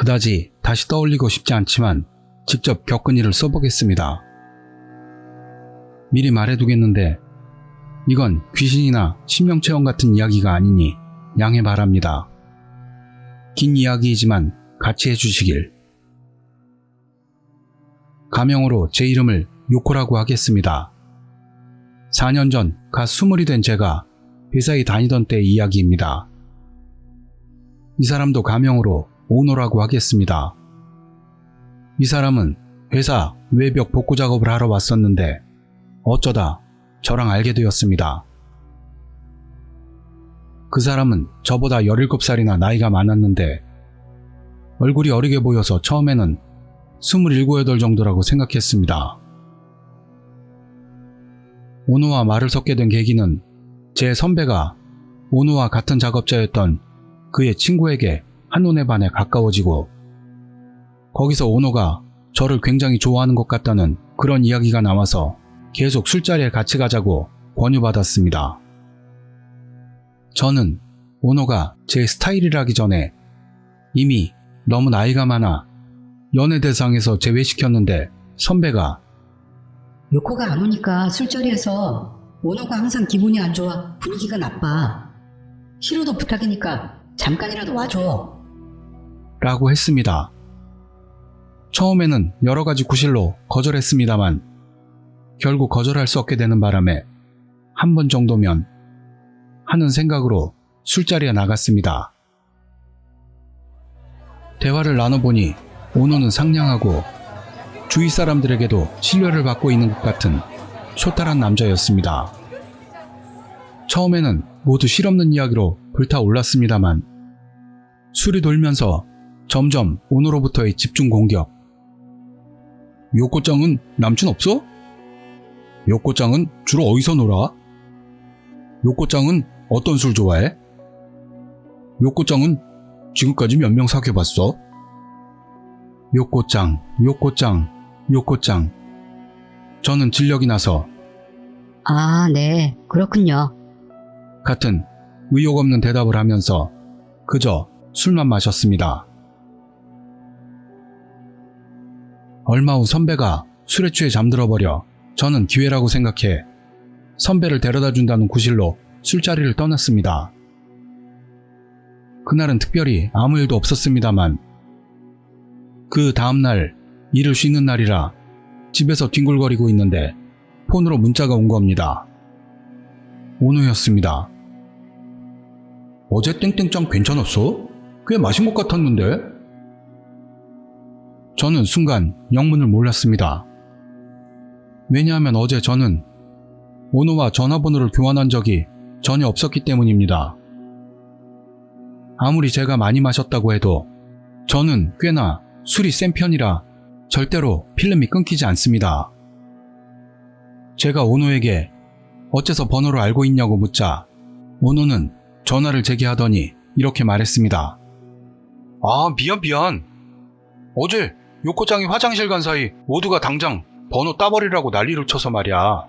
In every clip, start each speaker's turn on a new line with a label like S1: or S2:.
S1: 그다지 다시 떠올리고 싶지 않지만 직접 겪은 일을 써보겠습니다. 미리 말해두겠는데 이건 귀신이나 신명체험 같은 이야기가 아니니 양해 바랍니다. 긴 이야기이지만 같이 해주시길. 가명으로 제 이름을 요코라고 하겠습니다. 4년 전갓 스물이 된 제가 회사에 다니던 때의 이야기입니다. 이 사람도 가명으로 오노라고 하겠습니다. 이 사람은 회사 외벽 복구 작업을 하러 왔었는데 어쩌다 저랑 알게 되었습니다. 그 사람은 저보다 17살이나 나이가 많았는데 얼굴이 어리게 보여서 처음에는 27, 8 정도라고 생각했습니다. 오노와 말을 섞게 된 계기는 제 선배가 오노와 같은 작업자였던 그의 친구에게 한눈에 반해 가까워지고 거기서 오노가 저를 굉장히 좋아하는 것 같다는 그런 이야기가 나와서 계속 술자리에 같이 가자고 권유받았습니다. 저는 오노가 제 스타일이라기 전에 이미 너무 나이가 많아 연애 대상에서 제외시켰는데 선배가
S2: 요코가 안 오니까 술자리에서 오너가 항상 기분이 안 좋아 분위기가 나빠 싫어도 부탁이니까 잠깐이라도 와줘
S1: 라고 했습니다. 처음에는 여러 가지 구실로 거절했습니다만 결국 거절할 수 없게 되는 바람에 한 번 정도면 하는 생각으로 술자리에 나갔습니다. 대화를 나눠보니 오노는 상냥하고 주위 사람들에게도 신뢰를 받고 있는 것 같은 소탈한 남자였습니다. 처음에는 모두 실없는 이야기로 불타올랐습니다만 술이 돌면서 점점 오노로부터의 집중 공격. 요코짱은 남친 없어? 요코짱은 주로 어디서 놀아? 요코짱은 어떤 술 좋아해? 요코짱은 지금까지 몇 명 사귀어봤어? 요코짱, 요코짱, 요코짱. 저는 진력이 나서
S2: 아 네 그렇군요
S1: 같은 의욕 없는 대답을 하면서 그저 술만 마셨습니다. 얼마 후 선배가 술에 취해 잠들어 버려 저는 기회라고 생각해 선배를 데려다 준다는 구실로 술자리를 떠났습니다. 그날은 특별히 아무 일도 없었습니다만 그 다음날 일을 쉬는 날이라 집에서 뒹굴거리고 있는데 폰으로 문자가 온 겁니다. 오누였습니다. 어제 땡땡짱 괜찮았어? 꽤 마신 것 같았는데? 저는 순간 영문을 몰랐습니다. 왜냐하면 어제 저는 오노와 전화번호를 교환한 적이 전혀 없었기 때문입니다. 아무리 제가 많이 마셨다고 해도 저는 꽤나 술이 센 편이라 절대로 필름이 끊기지 않습니다. 제가 오노에게 어째서 번호를 알고 있냐고 묻자 오노는 전화를 제기하더니 이렇게 말했습니다. 아, 미안, 미안. 어제 요코장이 화장실 간 사이 모두가 당장 번호 따버리라고 난리를 쳐서 말이야.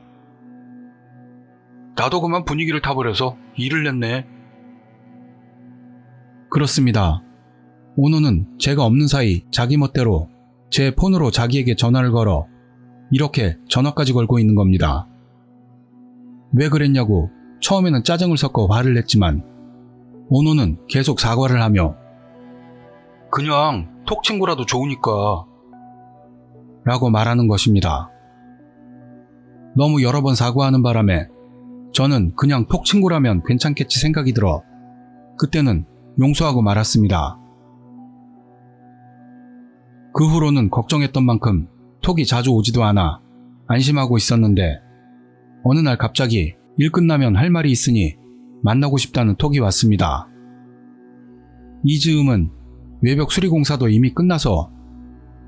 S1: 나도 그만 분위기를 타버려서 일을 냈네. 그렇습니다. 오노는 제가 없는 사이 자기 멋대로 제 폰으로 자기에게 전화를 걸어 이렇게 전화까지 걸고 있는 겁니다. 왜 그랬냐고 처음에는 짜증을 섞어 화를 냈지만 오노는 계속 사과를 하며 그냥 톡 친구라도 좋으니까 라고 말하는 것입니다. 너무 여러 번 사과하는 바람에 저는 그냥 톡 친구라면 괜찮겠지 생각이 들어 그때는 용서하고 말았습니다. 그 후로는 걱정했던 만큼 톡이 자주 오지도 않아 안심하고 있었는데 어느 날 갑자기 일 끝나면 할 말이 있으니 만나고 싶다는 톡이 왔습니다. 이 즈음은 외벽 수리 공사도 이미 끝나서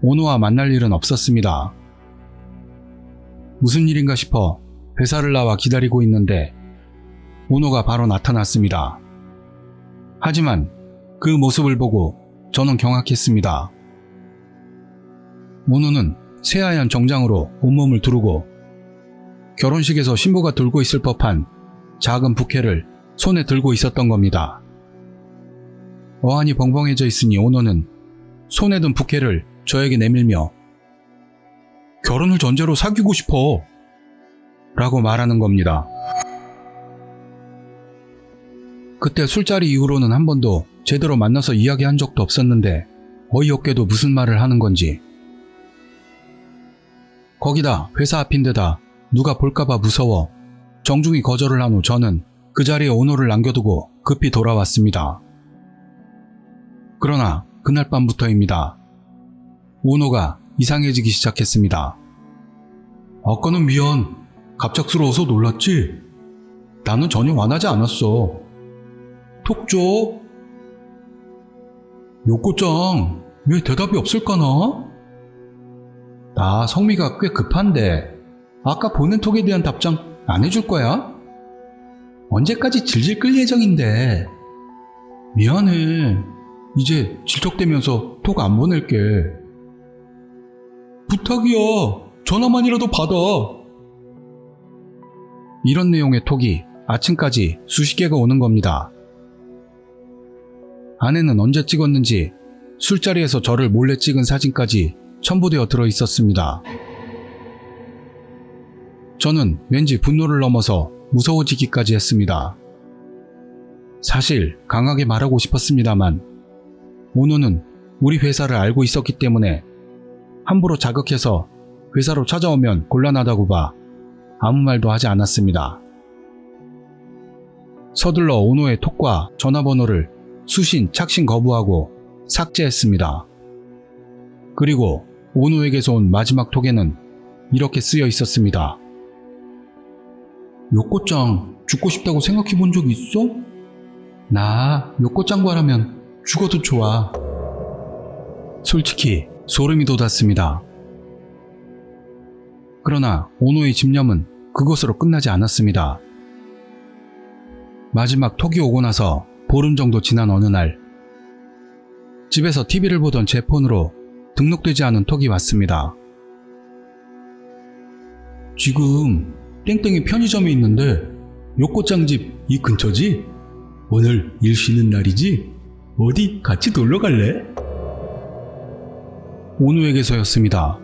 S1: 오노와 만날 일은 없었습니다. 무슨 일인가 싶어 회사를 나와 기다리고 있는데 오노가 바로 나타났습니다. 하지만 그 모습을 보고 저는 경악했습니다. 오노는 새하얀 정장으로 온몸을 두르고 결혼식에서 신부가 들고 있을 법한 작은 부케를 손에 들고 있었던 겁니다. 어안이 벙벙해져 있으니 오노는 손에 든 부케를 저에게 내밀며 결혼을 전제로 사귀고 싶어 라고 말하는 겁니다. 그때 술자리 이후로는 한 번도 제대로 만나서 이야기한 적도 없었는데 어이없게도 무슨 말을 하는 건지 거기다 회사 앞인데다 누가 볼까봐 무서워 정중히 거절을 한 후 저는 그 자리에 오노를 남겨두고 급히 돌아왔습니다. 그러나 그날 밤부터입니다. 오노가 이상해지기 시작했습니다. 아까는 미안. 갑작스러워서 놀랐지? 나는 전혀 완하지 않았어. 톡 줘. 요코짱, 왜 대답이 없을까나? 나 성미가 꽤 급한데, 아까 보낸 톡에 대한 답장 안 해줄 거야? 언제까지 질질 끌 예정인데. 미안해. 이제 질척대면서 톡 안 보낼게. 부탁이야. 전화만이라도 받아. 이런 내용의 톡이 아침까지 수십 개가 오는 겁니다. 아내는 언제 찍었는지 술자리에서 저를 몰래 찍은 사진까지 첨부되어 들어 있었습니다. 저는 왠지 분노를 넘어서 무서워지기까지 했습니다. 사실 강하게 말하고 싶었습니다만 오노는 우리 회사를 알고 있었기 때문에 함부로 자극해서 회사로 찾아오면 곤란하다고 봐 아무 말도 하지 않았습니다. 서둘러 오노의 톡과 전화번호를 수신 착신 거부하고 삭제했습니다. 그리고 오노에게서 온 마지막 톡에는 이렇게 쓰여 있었습니다. 요코짱 죽고 싶다고 생각해 본 적 있어? 나 요코짱과라면 죽어도 좋아. 솔직히 소름이 돋았습니다. 그러나 오노의 집념은 그것으로 끝나지 않았습니다. 마지막 톡이 오고 나서 보름 정도 지난 어느 날 집에서 TV를 보던 제 폰으로 등록되지 않은 톡이 왔습니다. 지금 땡땡이 편의점에 있는데 요코짱 집 이 근처지? 오늘 일 쉬는 날이지? 어디 같이 놀러 갈래? 오누에게서였습니다.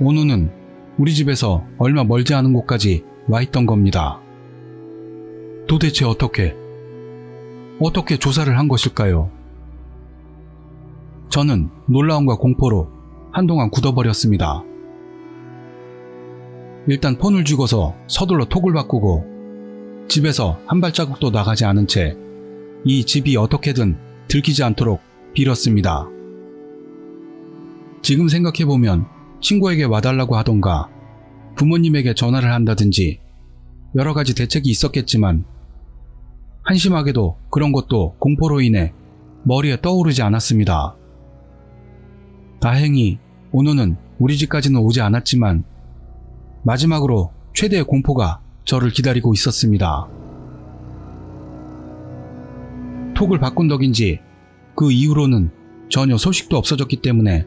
S1: 오누는 우리 집에서 얼마 멀지 않은 곳까지 와 있던 겁니다. 도대체 어떻게, 어떻게 조사를 한 것일까요? 저는 놀라움과 공포로 한동안 굳어버렸습니다. 일단 폰을 쥐고서 서둘러 톡을 바꾸고 집에서 한 발자국도 나가지 않은 채 이 집이 어떻게든 들키지 않도록 빌었습니다. 지금 생각해보면 친구에게 와달라고 하던가 부모님에게 전화를 한다든지 여러 가지 대책이 있었겠지만 한심하게도 그런 것도 공포로 인해 머리에 떠오르지 않았습니다. 다행히 오노는 우리 집까지는 오지 않았지만 마지막으로 최대의 공포가 저를 기다리고 있었습니다. 톡을 바꾼 덕인지 그 이후로는 전혀 소식도 없어졌기 때문에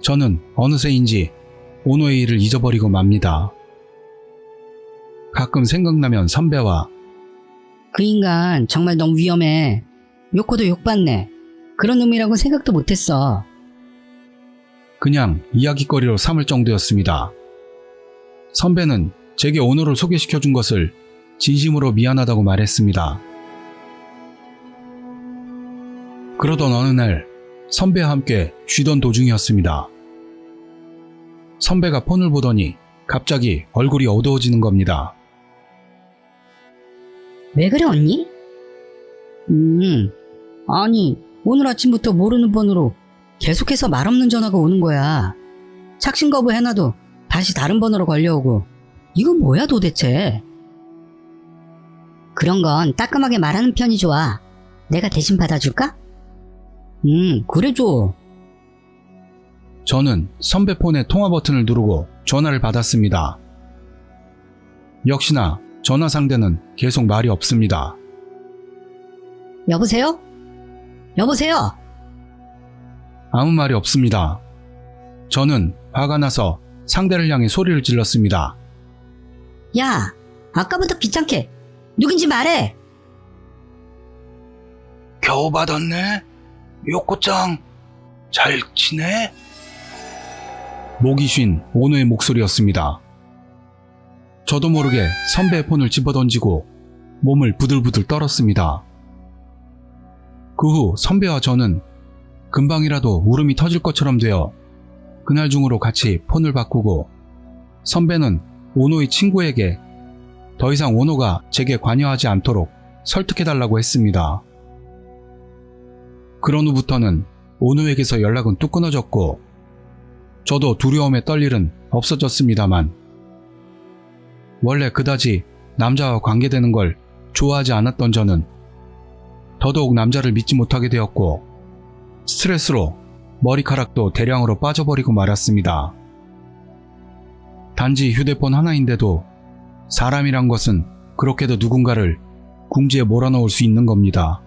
S1: 저는 어느새인지 오노의 일을 잊어버리고 맙니다. 가끔 생각나면 선배와
S2: 그 인간 정말 너무 위험해. 요코도 욕받네. 그런 놈이라고 생각도 못했어.
S1: 그냥 이야기거리로 삼을 정도였습니다. 선배는 제게 오노를 소개시켜준 것을 진심으로 미안하다고 말했습니다. 그러던 어느 날 선배와 함께 쉬던 도중이었습니다. 선배가 폰을 보더니 갑자기 얼굴이 어두워지는 겁니다.
S2: 왜 그래 언니? 음, 아니 오늘 아침부터 모르는 번호로 계속해서 말없는 전화가 오는 거야. 착신 거부 해놔도 다시 다른 번호로 걸려오고 이건 뭐야 도대체? 그런 건 따끔하게 말하는 편이 좋아. 내가 대신 받아줄까? 음, 그래줘.
S1: 저는 선배 폰의 통화 버튼을 누르고 전화를 받았습니다. 역시나 전화 상대는 계속 말이 없습니다.
S2: 여보세요? 여보세요?
S1: 아무 말이 없습니다. 저는 화가 나서 상대를 향해 소리를 질렀습니다.
S2: 야, 아까부터 귀찮게 누군지 말해.
S1: 겨우 받았네? 요코짱, 잘 지내? 목이 쉰 오노의 목소리였습니다. 저도 모르게 선배의 폰을 집어던지고 몸을 부들부들 떨었습니다. 그 후 선배와 저는 금방이라도 울음이 터질 것처럼 되어 그날 중으로 같이 폰을 바꾸고 선배는 오노의 친구에게 더 이상 오노가 제게 관여하지 않도록 설득해달라고 했습니다. 그런 후부터는 오노에게서 연락은 뚝 끊어졌고 저도 두려움에 떨 일은 없어졌습니다만 원래 그다지 남자와 관계되는 걸 좋아하지 않았던 저는 더더욱 남자를 믿지 못하게 되었고 스트레스로 머리카락도 대량으로 빠져버리고 말았습니다. 단지 휴대폰 하나인데도 사람이란 것은 그렇게도 누군가를 궁지에 몰아넣을 수 있는 겁니다.